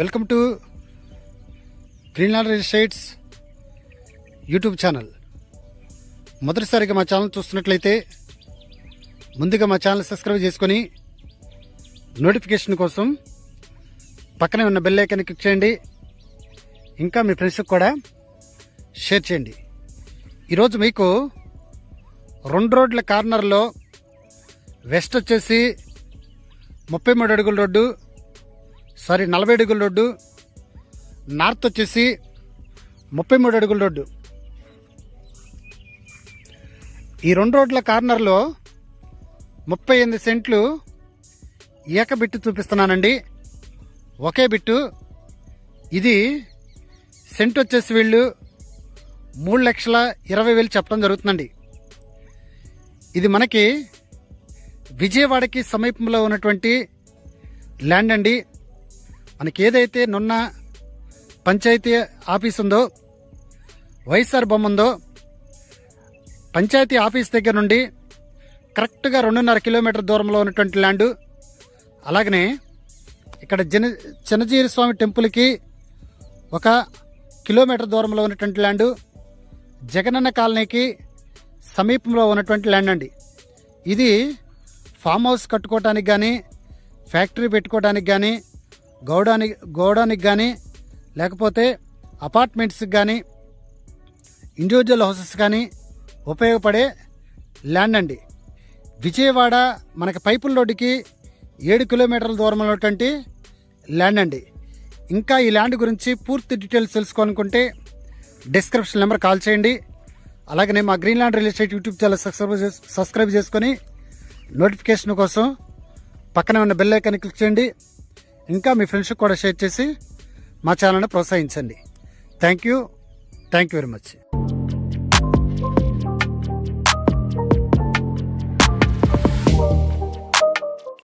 Welcome to Greenland real estates YouTube channel. మొదటిసారిగా మా channel చూస్తున్నట్లయితే ముందుగా మా ఛానల్ సబ్స్క్రైబ్ చేసుకొని నోటిఫికేషన్ కోసం పక్కనే ఉన్న బెల్ ఐకాన్ క్లిక్ చేయండి. ఇంకా మీ ఫ్రెండ్స్కి కూడా షేర్ చేయండి. ఈరోజు మీకు రెండు రోడ్ల కార్నర్లో వెస్ట్ వచ్చేసి ముప్పై మూడు అడుగుల రోడ్డు సారీ నలభై అడుగుల రోడ్డు నార్త్ వచ్చేసి ముప్పై మూడు అడుగుల రోడ్డు. ఈ రెండు రోడ్ల కార్నర్లో ముప్పై ఎనిమిది సెంట్లు ఏక బిట్టు చూపిస్తున్నానండి. ఒకే బిట్టు. ఇది సెంట్ వచ్చేసి వీళ్ళు మూడు లక్షల ఇరవై వేలు చెప్పడం జరుగుతుందండి. ఇది మనకి విజయవాడకి సమీపంలో ఉన్నటువంటి ల్యాండ్ అండి. మనకి ఏదైతే నున్న పంచాయతీ ఆఫీస్ ఉందో వైఎస్ఆర్ బొమ్మ ఉందో పంచాయతీ ఆఫీస్ దగ్గర నుండి కరెక్ట్గా రెండున్నర కిలోమీటర్ దూరంలో ఉన్నటువంటి ల్యాండ్ అలాగనే ఇక్కడ జన చిన్నజీరి స్వామి టెంపుల్కి ఒక కిలోమీటర్ దూరంలో ఉన్నటువంటి ల్యాండ్ జగనన్న కాలనీకి సమీపంలో ఉన్నటువంటి ల్యాండ్ అండి ఇది ఫామ్ హౌస్ కట్టుకోవడానికి కానీ ఫ్యాక్టరీ పెట్టుకోవడానికి కానీ గౌడానికి గోడానికి కానీ లేకపోతే అపార్ట్మెంట్స్కి కానీ ఇండివిజువల్ హౌసెస్ కానీ ఉపయోగపడే ల్యాండ్ అండి. విజయవాడ మనకి పైపుల రోడ్డుకి ఏడు కిలోమీటర్ల దూరంలో ఉన్నటువంటి ల్యాండ్ అండి. ఇంకా ఈ ల్యాండ్ గురించి పూర్తి డీటెయిల్స్ తెలుసుకోవాలనుకుంటే డిస్క్రిప్షన్ నెంబర్ కాల్ చేయండి. అలాగే మా Greenland real estate YouTube channel subscribe subscribe చేసుకొని నోటిఫికేషన్ కోసం పక్కనే ఉన్న బెల్ ఐకాన్ క్లిక్ చేయండి. ఇంకా మీ ఫ్రెండ్స్కి కూడా షేర్ చేసి మా ఛానల్ని ప్రోత్సహించండి. Thank you. Thank you very much.